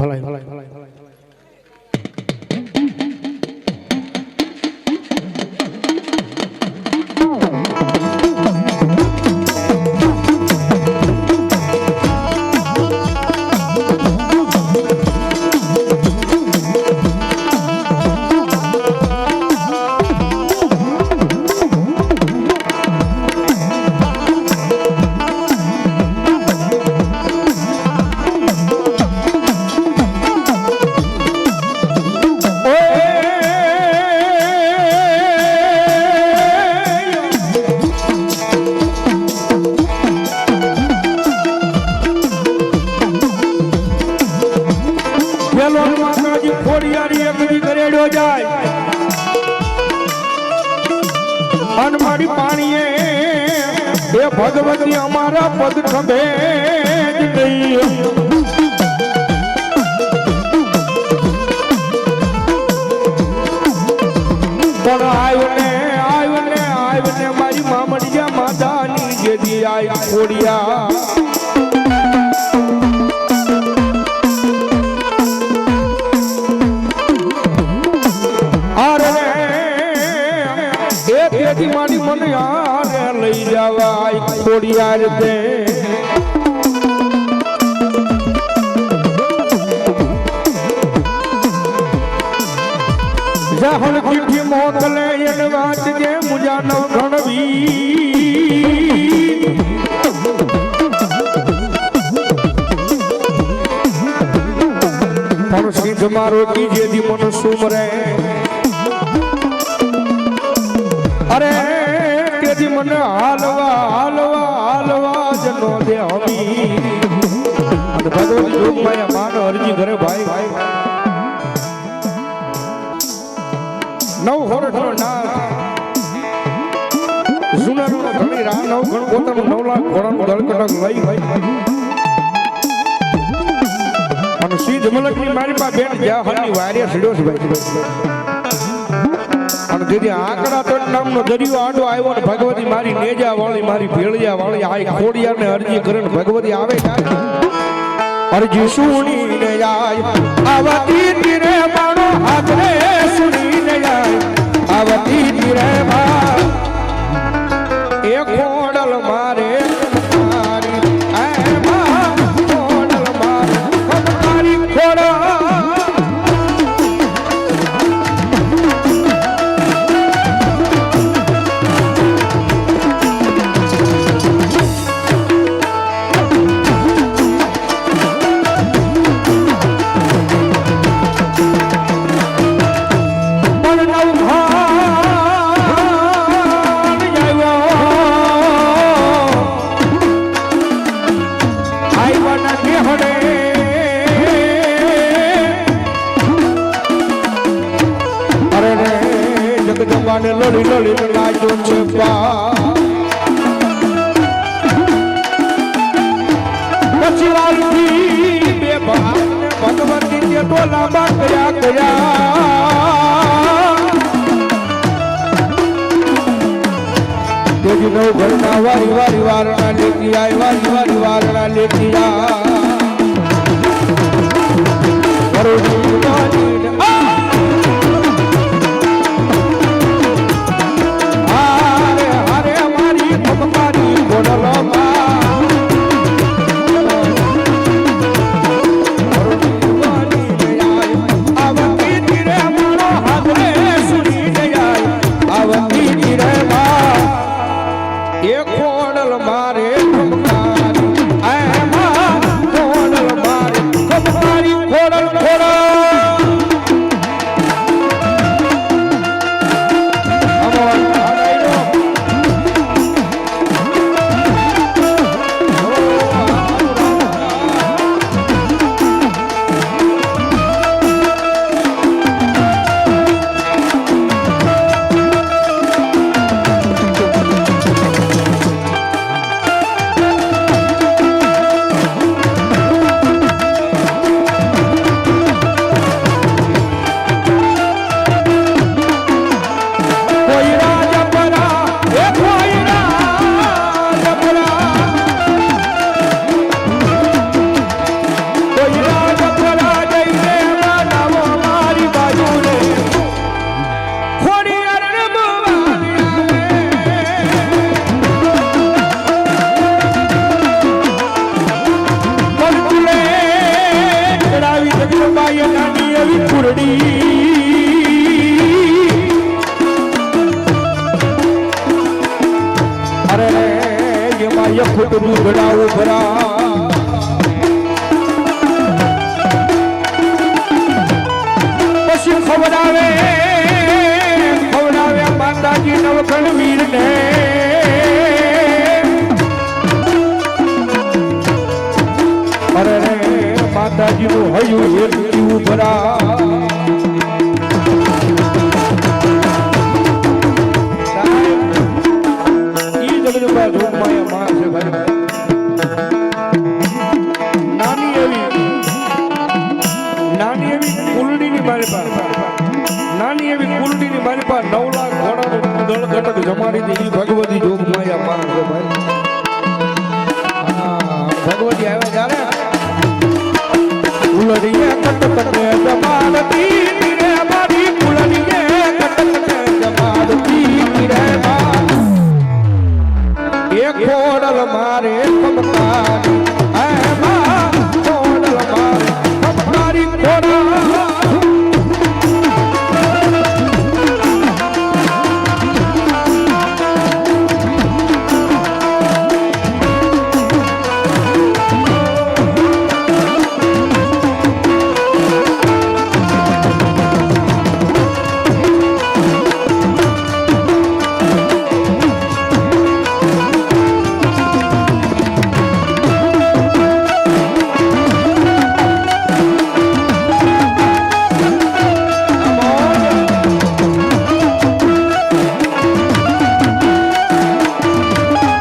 ভালাই ভালাই ভালাই ભગવતી અમારા પદ જ ગઈ. પણ આવ્યો ને આવ્યો ને આવ્યો ને મારી મામડિયા માતાની જેથી આઈ ખોડિયા. એ તેથી મારી મને આરે લઈ જવાય, ખોડિયાર દે જાહણ કીઠી મોકલે એને વાત જે મુજાનો ઘણવી પણ સિંધ મારો કીજેથી મન સુમરે અરે કેજી મને હાલવા હાલવા હાલવા જ નો દે હમી અને ભગવતી જોગમાયા માનો અરજી ઘરે ભાઈ. ભાઈ નવ હોરઠનો નાથ. જૂનાનો ધણી રા નવ ગણ પોતાનું નવ લાખ ઘોડાનું દળકટક લઈ. અને સિદ્ધ મલકની મારી પાસે બેન જ્યાં હરની વારિયા સડ્યો છે ભાઈ. દીદી આંકડા તો નામનો દરિયો આડો આવ્યો ને ભગવતી મારી નેજા વાળી મારી ભેળિયા વાળી આ ખોડિયાર ને અરજી કરે ને ભગવતી આવે અરજી સુણીને જાય આવતી તીરે મારો સુણી ને જાય આવતી તીરે મા છે પા. પછી વાલથી બે ભાઈને ભગવતી કે તો લાંબા ગયા તેજી નવ ઘરના વારી વારી વારણા લેતી આય વારી વારી વારણા લેતી આ Corona, Corona. અરે એમાં યખુટ દૂધડા ઉભરા. પછી ખબર ખવડાવે નાની એવી કુલડીની મારી પાસે નવ લાખ ઘોડાનું દળ ઘટક જમાડી દીધી. ભગવતી જોગમાયા માં છે ભાઈ ભગવતી આવ્યા ત્યારે? ઉલડીએ કટ જમાડતી.